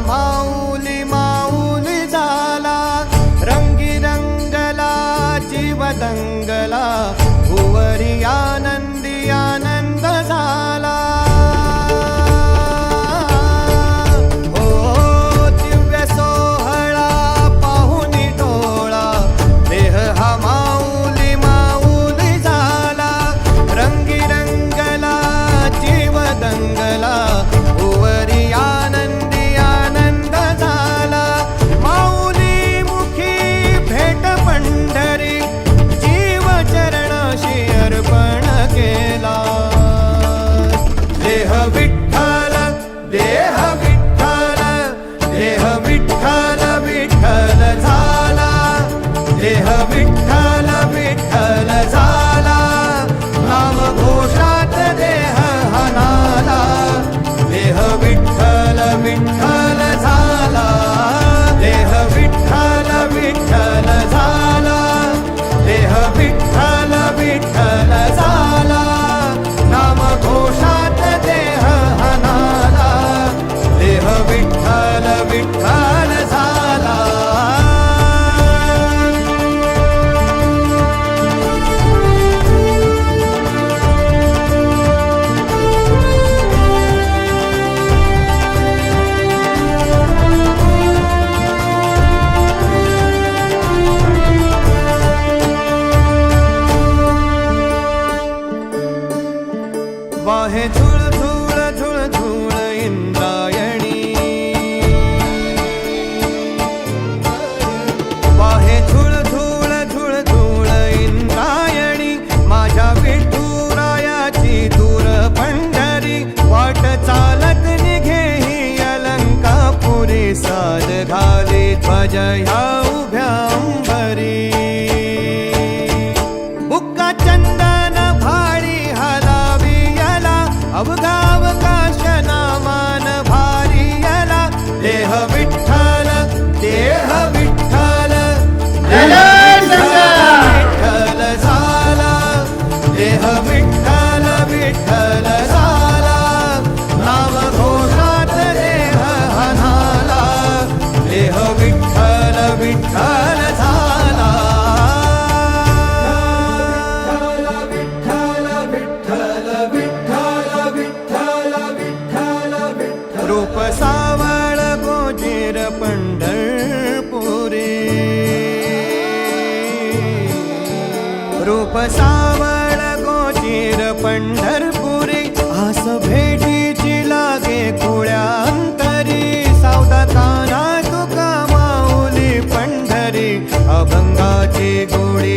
Mão. बाहे झुळ झुळ झुळ झुळ. उपसावळ गोजेर पंढरपुरी. रूपसावळ गोजेर पंढरपुरी. आस भेटीची लागे कुळ्यांतरी. सावधाताना तुका माऊली पंढरी. अभंगाची गोळी